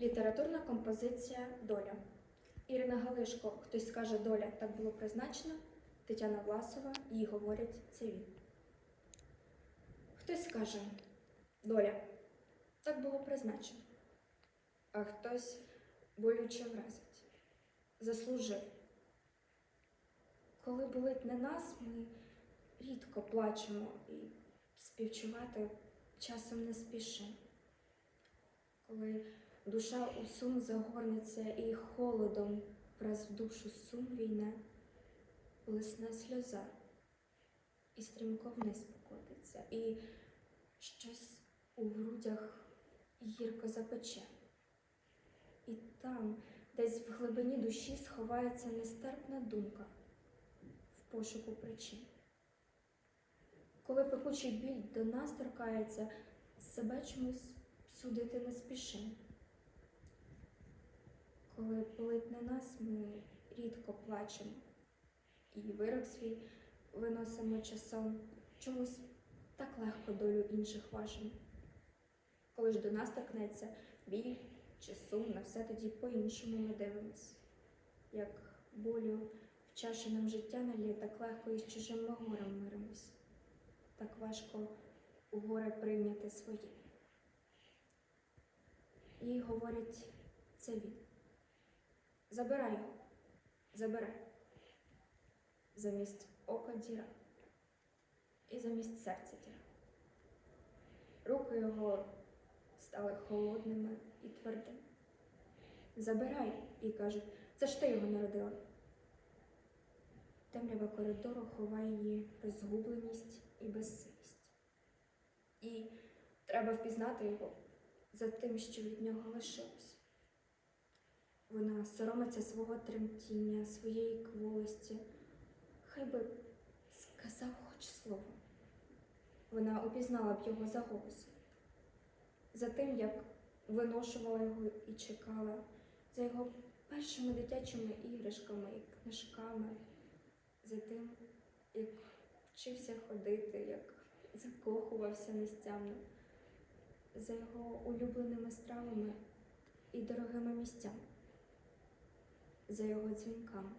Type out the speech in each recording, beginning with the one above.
Літературна композиція Доля. Ірина Галишко, хтось скаже доля, так було призначено. Тетяна Власова, їй говорять це він. Хтось скаже доля, так було призначено. А хтось болюче вразить, заслужив. Коли болить не нас, ми рідко плачемо і співчувати часом не спішимо. Коли душа у сум загорнеться і холодом враз в душу сум війне, блисне сльоза і стрімко вниз покотиться, і щось у грудях гірко запече. І там, десь в глибині душі, сховається нестерпна думка в пошуку причин. Коли пекучий біль до нас торкається, себе чомусь судити не спішимо. Коли болить на нас, ми рідко плачемо, і вирок свій виносимо часом, чомусь так легко долю інших важимо. Коли ж до нас торкнеться біль чи сум, на все тоді по-іншому ми дивимось. Як болю в чаші нам життя налє, так легко із чужим горем миримось, так важко у горе прийняти своє. Їй говорять, це він. Забирай забирай. Замість ока діра і замість серця діра. Руки його стали холодними і твердими. Забирай, і кажуть, це ж ти його народила. Темрява коридору ховає її розгубленість і безсилість. І треба впізнати його за тим, що від нього лишилось. Вона соромиться свого тремтіння, своєї кволості. Хай би сказав хоч слово. Вона опізнала б його за голосом, за тим, як виношувала його і чекала, за його першими дитячими іграшками і книжками, за тим, як вчився ходити, як закохувався нестямно, за його улюбленими стравами і дорогими місцями, за його дзвінками,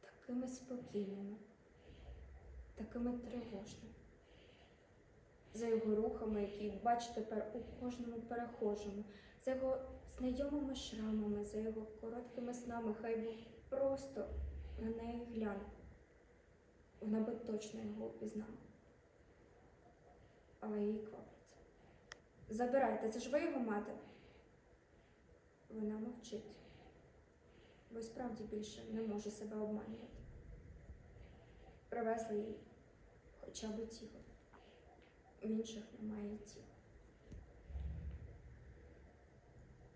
такими спокійними, такими тривожними, за його рухами, які бачить тепер у кожному перехожому, за його знайомими шрамами, за його короткими снами, хай би просто на неї гляне. Вона би точно його впізнала. Але її квапить. Забирайте, це ж ви його мати. Вона мовчить, бо справді більше не може себе обманювати. Привезли їй хоча б тіло. В інших немає тіла.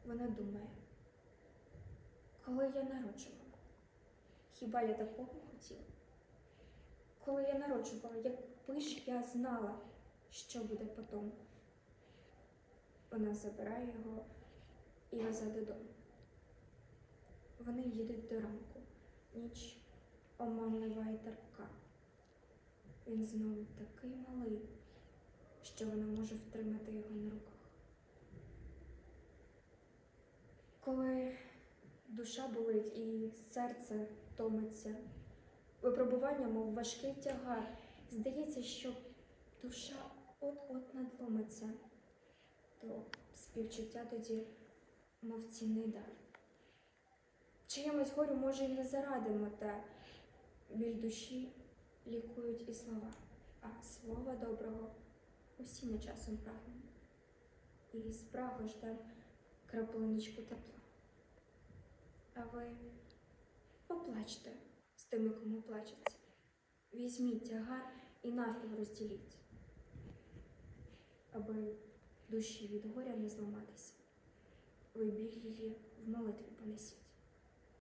Вона думає, коли я народжувала, хіба я такого хотіла? Коли я народжувала, якби ж я знала, що буде потім. Вона забирає його і везе додому. Вони їдуть до ранку. Ніч оманлива і терпка. Він знову такий малий, що вона може втримати його на руках. Коли душа болить і серце томиться, випробування, мов важкий тягар, здається, що душа от-от надломиться, то співчуття тоді, мов цінний дар. Чиємусь горю, може, й не зарадимо, та біль душі лікують і слова, а слова доброго усі ми часом прагнемо. І з прагу ждем краплиночку тепла. А ви поплачте з тими, кому плачеться. Візьміть тягар і навпіл розділіть, аби душі від горя не зламатися. Ви біль її в молитві понесіть.